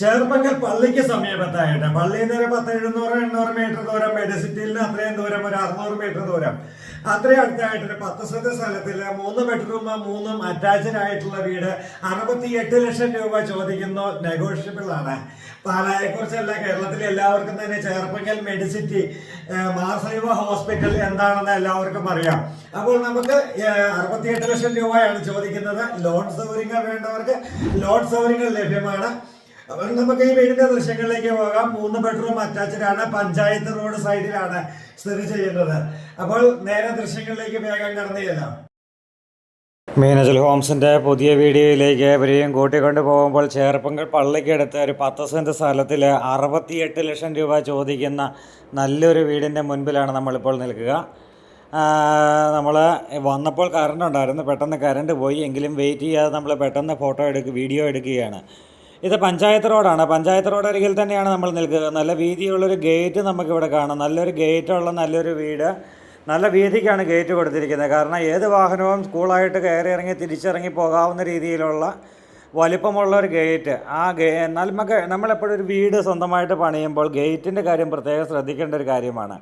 ചേർപ്പങ്കൽ പള്ളിക്ക് സമീപത്തായിട്ട്. പള്ളി നിന്ന് ഒരു പത്ത് എഴുന്നൂറ് എണ്ണൂറ് മീറ്റർ ദൂരം മെഡിസിറ്റിയിൽ നിന്ന് അത്രയും ദൂരം ഒരു അറുന്നൂറ് മീറ്റർ ദൂരം. അത്രയും അടുത്തായിട്ട് പത്ത് സെന്റ് സ്ഥലത്തിൽ മൂന്ന് ബെഡ്റൂം മൂന്നും അറ്റാച്ച്ഡ് ആയിട്ടുള്ള വീട് അറുപത്തി എട്ട് ലക്ഷം രൂപ ചോദിക്കുന്നു നെഗോഷ്യബിൾ ആണ്. പാലായെ കുറിച്ചല്ല കേരളത്തിലെ എല്ലാവർക്കും തന്നെ ചേർപ്പങ്കൽ മെഡിസിറ്റി മാർസൈവ ഹോസ്പിറ്റൽ എന്താണെന്ന് എല്ലാവർക്കും അറിയാം. അപ്പോൾ നമുക്ക് അറുപത്തിയെട്ട് ലക്ഷം രൂപയാണ് ചോദിക്കുന്നത്. ലോൺ സൗകര്യങ്ങൾ വേണ്ടവർക്ക് ലോൺ സൗകര്യങ്ങൾ ലഭ്യമാണ്. അപ്പോൾ നമുക്ക് ഈ വീടിന്റെ ദൃശ്യങ്ങളിലേക്ക് പോകാം. മൂന്ന് ബെഡ്റൂം അറ്റാച്ച്ഡ് ആണ്. പഞ്ചായത്ത് റോഡ് സൈഡിലാണ് സ്ഥിതി ചെയ്യുന്നത്. അപ്പോൾ നേരെ ദൃശ്യങ്ങളിലേക്ക് വേഗം കടന്നു ചെല്ലാം. മീനജൽ ഹോംസിന്റെ പുതിയ വീഡിയോയിലേക്ക് ഇവരെയും കൂട്ടിക്കൊണ്ട് പോകുമ്പോൾ ചേർപ്പങ്കൽ പള്ളിക്കടുത്ത് ഒരു പത്ത് സെന്റ് സ്ഥലത്തിൽ അറുപത്തിയെട്ട് ലക്ഷം രൂപ ചോദിക്കുന്ന നല്ലൊരു വീടിന്റെ മുൻപിലാണ് നമ്മളിപ്പോൾ നിൽക്കുക. നമ്മൾ വന്നപ്പോൾ കറണ്ട് ഉണ്ടായിരുന്നു. പെട്ടെന്ന് കറണ്ട് പോയി. എങ്കിലും വെയിറ്റ് ചെയ്യാതെ നമ്മൾ പെട്ടെന്ന് ഫോട്ടോ എടുക്കുക വീഡിയോ എടുക്കുകയാണ്. ഇത് പഞ്ചായത്ത് റോഡാണ്. പഞ്ചായത്ത് റോഡ് അരികിൽ തന്നെയാണ് നമ്മൾ നിൽക്കുക. നല്ല വീതിയുള്ളൊരു ഗേറ്റ് നമുക്കിവിടെ കാണാം. നല്ലൊരു ഗേറ്റുള്ള നല്ലൊരു വീട്. നല്ല വീതിക്കാണ് ഗേറ്റ് കൊടുത്തിരിക്കുന്നത്. കാരണം ഏത് വാഹനവും സ്കൂളായിട്ട് കയറി ഇറങ്ങി തിരിച്ചിറങ്ങി പോകാവുന്ന രീതിയിലുള്ള വലിപ്പമുള്ള ഒരു ഗേറ്റ്. ആ ഗേ നമുക്ക് നമ്മളെപ്പോഴും ഒരു വീട് സ്വന്തമായിട്ട് പണിയുമ്പോൾ ഗേറ്റിന്റെ കാര്യം പ്രത്യേകം ശ്രദ്ധിക്കേണ്ട ഒരു കാര്യമാണ്.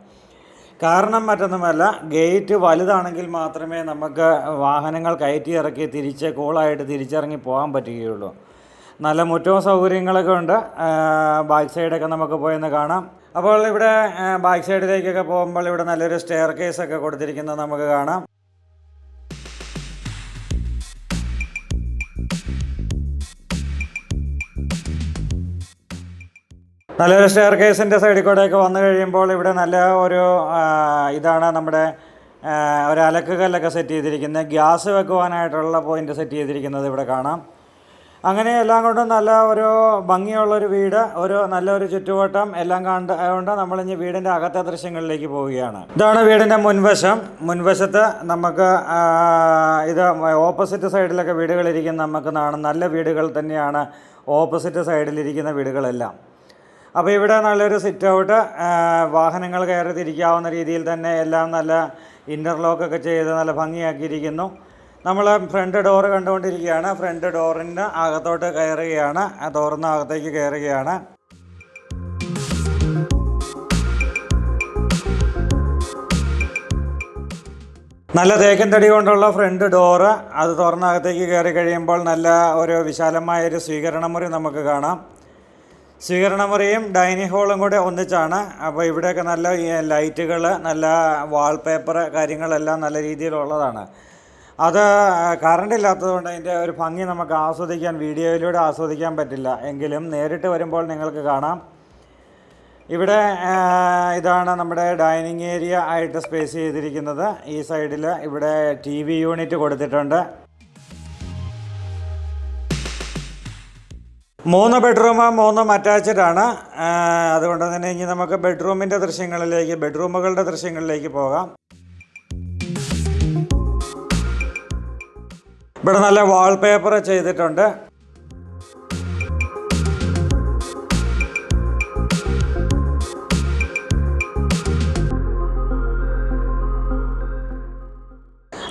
കാരണം മറ്റൊന്നുമല്ല ഗേറ്റ് വലുതാണെങ്കിൽ മാത്രമേ നമുക്ക് വാഹനങ്ങൾ കയറ്റി ഇറക്കി തിരിച്ച് കൂളായിട്ട് തിരിച്ചിറങ്ങി പോകാൻ പറ്റുകയുള്ളൂ. നല്ല മുറ്റവും സൗകര്യങ്ങളൊക്കെ ഉണ്ട്. ബാക്ക് സൈഡൊക്കെ നമുക്ക് പോയെന്ന് കാണാം. അപ്പോൾ ഇവിടെ ബാക്ക് സൈഡിലേക്കൊക്കെ പോകുമ്പോൾ ഇവിടെ നല്ലൊരു സ്റ്റെയർ ഒക്കെ കൊടുത്തിരിക്കുന്നത് നമുക്ക് കാണാം. നല്ലൊരു സ്റ്റെയർ കേസിന്റെ സൈഡിൽ കൂടെയൊക്കെ വന്നു കഴിയുമ്പോൾ ഇവിടെ നല്ല ഒരു ഇതാണ് നമ്മുടെ ഒരു അലക്കുകല്ലൊക്കെ സെറ്റ് ചെയ്തിരിക്കുന്നത്. ഗ്യാസ് വെക്കുവാനായിട്ടുള്ള പോയിന്റ് സെറ്റ് ചെയ്തിരിക്കുന്നത് ഇവിടെ കാണാം. അങ്ങനെ എല്ലാം കൊണ്ടും നല്ല ഒരു ഭംഗിയുള്ളൊരു വീട് ഒരു നല്ലൊരു ചുറ്റുവട്ടം എല്ലാം കണ്ട് കൊണ്ട് നമ്മളിഞ്ഞ് വീടിന്റെ അകത്തെ ദൃശ്യങ്ങളിലേക്ക് പോവുകയാണ്. ഇതാണ് വീടിന്റെ മുൻവശം. മുൻവശത്ത് നമുക്ക് ഇത് ഓപ്പോസിറ്റ് സൈഡിലൊക്കെ വീടുകളിരിക്കുന്ന നമുക്ക് നല്ല വീടുകൾ തന്നെയാണ് ഓപ്പോസിറ്റ് സൈഡിലിരിക്കുന്ന വീടുകളെല്ലാം. അപ്പോൾ ഇവിടെ നല്ലൊരു സിറ്റ് ഔട്ട് വാഹനങ്ങൾ കയറി തിരിക്കാവുന്ന രീതിയിൽ തന്നെ എല്ലാം നല്ല ഇന്റർലോക്കൊക്കെ ചെയ്ത് നല്ല ഭംഗിയാക്കിയിരിക്കുന്നു. നമ്മൾ ഫ്രണ്ട് ഡോറ് കണ്ടുകൊണ്ടിരിക്കുകയാണ്. ഫ്രണ്ട് ഡോറിന്റെ അകത്തോട്ട് കയറുകയാണ്. ആ തുറന്ന അകത്തേക്ക് കയറുകയാണ്. നല്ല തേക്കൻ തടി കൊണ്ടുള്ള ഫ്രണ്ട് ഡോറ് അത് തുറന്നകത്തേക്ക് കയറി കഴിയുമ്പോൾ നല്ല ഒരു വിശാലമായ ഒരു സ്വീകരണമുറി നമുക്ക് കാണാം. സ്വീകരണമുറിയും ഡൈനിങ് ഹോളും കൂടെ ഒന്നിച്ചാണ്. അപ്പോൾ ഇവിടെയൊക്കെ നല്ല ലൈറ്റുകൾ നല്ല വാൾപേപ്പർ കാര്യങ്ങളെല്ലാം നല്ല രീതിയിലുള്ളതാണ്. അത് കറണ്ട് ഇല്ലാത്തതുകൊണ്ട് അതിന്റെ ഒരു ഭംഗി നമുക്ക് ആസ്വദിക്കാൻ വീഡിയോയിലൂടെ ആസ്വദിക്കാൻ പറ്റില്ല. എങ്കിലും നേരിട്ട് വരുമ്പോൾ നിങ്ങൾക്ക് കാണാം. ഇവിടെ ഇതാണ് നമ്മുടെ ഡൈനിങ് ഏരിയ ആയിട്ട് സ്പേസ് ചെയ്തിരിക്കുന്നത്. ഈ സൈഡിൽ ഇവിടെ ടി വി യൂണിറ്റ് കൊടുത്തിട്ടുണ്ട്. മൂന്ന് ബെഡ്റൂം മൂന്നും അറ്റാച്ച്ഡ് ആണ്. അതുകൊണ്ട് തന്നെ ഇനി നമുക്ക് ബെഡ്റൂമിന്റെ ദൃശ്യങ്ങളിലേക്ക് ബെഡ്റൂമുകളുടെ ദൃശ്യങ്ങളിലേക്ക് പോകാം. ഇവിടെ നല്ല വാൾപേപ്പർ ചെയ്തിട്ടുണ്ട്.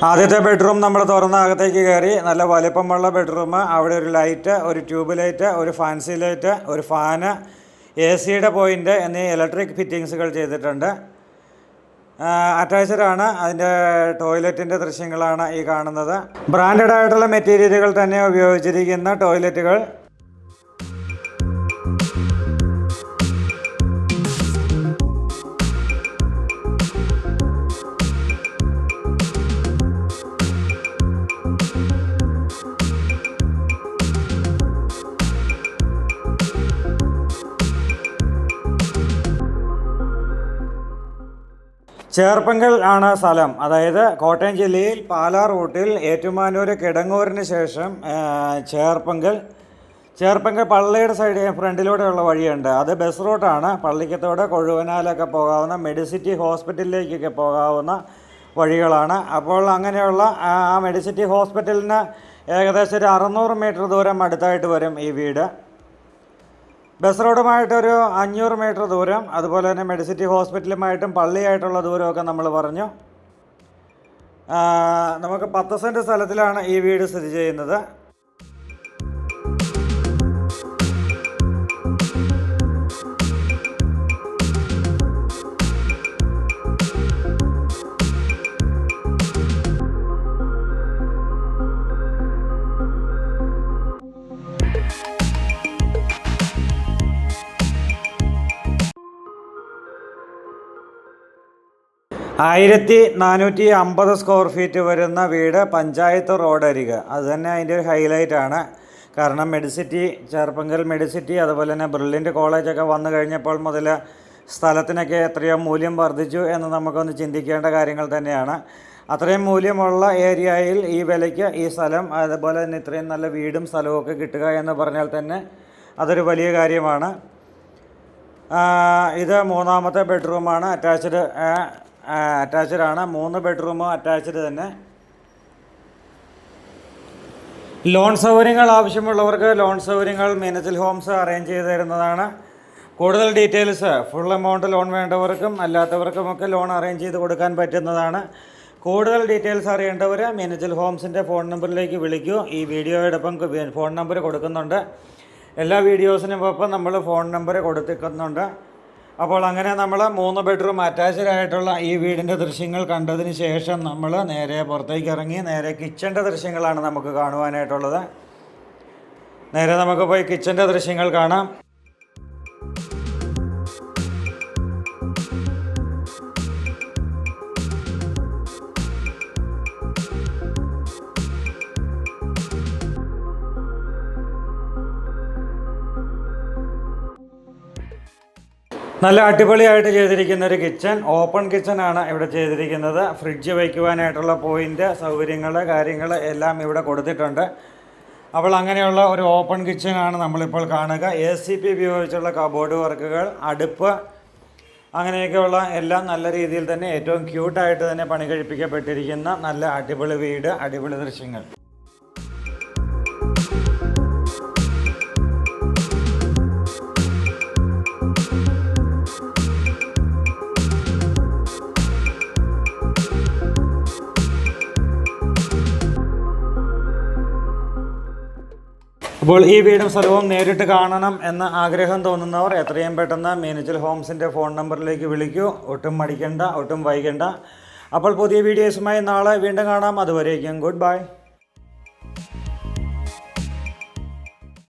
ആദ്യത്തെ ബെഡ്റൂം നമ്മൾ തുറന്ന അകത്തേക്ക് കയറി. നല്ല വലിപ്പമുള്ള ബെഡ്റൂം അവിടെ ഒരു ലൈറ്റ് ഒരു ട്യൂബ് ലൈറ്റ് ഒരു ഫാൻസി ലൈറ്റ് ഒരു ഫാന് എ സിയുടെ പോയിന്റ് എന്നീ ഇലക്ട്രിക് ഫിറ്റിങ്സുകൾ ചെയ്തിട്ടുണ്ട്. അറ്റാച്ച്ഡ് ആണ് അതിന്റെ ടോയ്ലറ്റിന്റെ ദൃശ്യങ്ങളാണ് ഈ കാണുന്നത്. ബ്രാൻഡഡ് ആയിട്ടുള്ള മെറ്റീരിയലുകൾ തന്നെ ഉപയോഗിച്ചിരിക്കുന്ന ടോയ്ലറ്റുകൾ. ചേർപ്പങ്കൽ ആണ് സ്ഥലം. അതായത് കോട്ടയം ജില്ലയിൽ പാലാ റൂട്ടിൽ ഏറ്റുമാനൂർ കിടങ്ങൂരിന് ശേഷം ചേർപ്പങ്കൽ. ചേർപ്പങ്കൽ പള്ളിയുടെ സൈഡ് ഫ്രണ്ടിലൂടെയുള്ള വഴിയുണ്ട്. അത് ബസ് റൂട്ടാണ് പള്ളിക്കത്തോട് കൊഴുവനാലൊക്കെ പോകാവുന്ന മെഡിസിറ്റി ഹോസ്പിറ്റലിലേക്കൊക്കെ പോകാവുന്ന വഴികളാണ്. അപ്പോൾ അങ്ങനെയുള്ള ആ മെഡിസിറ്റി ഹോസ്പിറ്റലിന് ഏകദേശം ഒരു അറുന്നൂറ് മീറ്റർ ദൂരം അടുത്തായിട്ട് വരും ഈ വീട്. ബസ് റോഡുമായിട്ടൊരു അഞ്ഞൂറ് മീറ്റർ ദൂരം അതുപോലെ തന്നെ മെഡിസിറ്റി ഹോസ്പിറ്റലുമായിട്ടും പള്ളിയായിട്ടുള്ള ദൂരമൊക്കെ നമ്മൾ പറഞ്ഞു. നമുക്ക് പത്ത് സെന്റ് സ്ഥലത്തിലാണ് ഈ വീട് സ്ഥിതി ചെയ്യുന്നത്. ആയിരത്തി നാനൂറ്റി അമ്പത് സ്ക്വയർ ഫീറ്റ് വരുന്ന വീട് പഞ്ചായത്ത് റോഡ് അരികെ. അത് തന്നെ അതിന്റെ ഒരു ഹൈലൈറ്റ് ആണ്. കാരണം മെഡിസിറ്റി ചെറുപ്പങ്കൽ മെഡിസിറ്റി അതുപോലെ തന്നെ ബ്രില്ലിന്റെ കോളേജൊക്കെ വന്നു കഴിഞ്ഞപ്പോൾ മുതൽ സ്ഥലത്തിനൊക്കെ എത്രയോ മൂല്യം വർദ്ധിച്ചു എന്ന് നമുക്കൊന്ന് ചിന്തിക്കേണ്ട കാര്യങ്ങൾ തന്നെയാണ്. അത്രയും മൂല്യമുള്ള ഏരിയയിൽ ഈ വിലയ്ക്ക് ഈ സ്ഥലം അതുപോലെ തന്നെ ഇത്രയും നല്ല വീടും സ്ഥലവും കിട്ടുക എന്ന് പറഞ്ഞാൽ തന്നെ അതൊരു വലിയ കാര്യമാണ്. ഇത് മൂന്നാമത്തെ ബെഡ്റൂമാണ് അറ്റാച്ച്ഡ് അറ്റാച്ച്ഡ് ആണ്. മൂന്ന് ബെഡ്റൂമും അറ്റാച്ച്ഡ് തന്നെ. ലോൺ സൗകര്യങ്ങൾ ആവശ്യമുള്ളവർക്ക് ലോൺ സൗകര്യങ്ങൾ മീനച്ചിൽ ഹോംസ് അറേഞ്ച് ചെയ്ത് തരുന്നതാണ്. കൂടുതൽ ഡീറ്റെയിൽസ് ഫുൾ എമൗണ്ട് ലോൺ വേണ്ടവർക്കും അല്ലാത്തവർക്കുമൊക്കെ ലോൺ അറേഞ്ച് ചെയ്ത് കൊടുക്കാൻ പറ്റുന്നതാണ്. കൂടുതൽ ഡീറ്റെയിൽസ് അറിയേണ്ടവർ മീനച്ചിൽ ഹോംസിന്റെ ഫോൺ നമ്പറിലേക്ക് വിളിക്കൂ. ഈ വീഡിയോയോടൊപ്പം ഫോൺ നമ്പർ കൊടുക്കുന്നുണ്ട്. എല്ലാ വീഡിയോസിനും ഒപ്പം നമ്മൾ ഫോൺ നമ്പർ കൊടുത്തിരിക്കുന്നുണ്ട് അപ്പോൾ അങ്ങനെ നമ്മൾ മൂന്ന് ബെഡ്റൂം അറ്റാച്ച്ഡ് ആയിട്ടുള്ള ഈ വീടിന്റെ ദൃശ്യങ്ങൾ കണ്ടതിന് ശേഷം നമ്മൾ നേരെ പുറത്തേക്ക് ഇറങ്ങി നേരെ കിച്ചന്റെ ദൃശ്യങ്ങളാണ് നമുക്ക് കാണുവാനായിട്ടുള്ളത്. നേരെ നമുക്ക് പോയി കിച്ചന്റെ ദൃശ്യങ്ങൾ കാണാം. നല്ല അടിപൊളിയായിട്ട് ചെയ്തിരിക്കുന്ന ഒരു കിച്ചൺ ഓപ്പൺ കിച്ചൺ ആണ് ഇവിടെ ചെയ്തിരിക്കുന്നത്. ഫ്രിഡ്ജ് വയ്ക്കുവാനായിട്ടുള്ള പോയിന്റ് സൗകര്യങ്ങൾ കാര്യങ്ങൾ എല്ലാം ഇവിടെ കൊടുത്തിട്ടുണ്ട്. അപ്പോൾ അങ്ങനെയുള്ള ഒരു ഓപ്പൺ കിച്ചൺ ആണ് നമ്മളിപ്പോൾ കാണുക. എ സി പി ഉപയോഗിച്ചുള്ള കബോർഡ് വർക്കുകൾ അടുപ്പ് അങ്ങനെയൊക്കെയുള്ള എല്ലാം നല്ല രീതിയിൽ തന്നെ ഏറ്റവും ക്യൂട്ടായിട്ട് തന്നെ പണി കഴിപ്പിക്കപ്പെട്ടിരിക്കുന്ന നല്ല അടിപൊളി വീട് അടിപൊളി ദൃശ്യങ്ങൾ. അപ്പോൾ ഈ വീടും സ്ഥലവും നേരിട്ട് കാണണം എന്ന ആഗ്രഹം തോന്നുന്നവർ എത്രയും പെട്ടെന്ന് മീനച്ചൽ ഹോംസിന്റെ ഫോൺ നമ്പറിലേക്ക് വിളിക്കൂ. ഒട്ടും മടിക്കണ്ട ഒട്ടും വൈകണ്ട. അപ്പോൾ പുതിയ വീഡിയോസുമായി നാളെ വീണ്ടും കാണാം. അതുവരേക്കും ഗുഡ് ബൈ.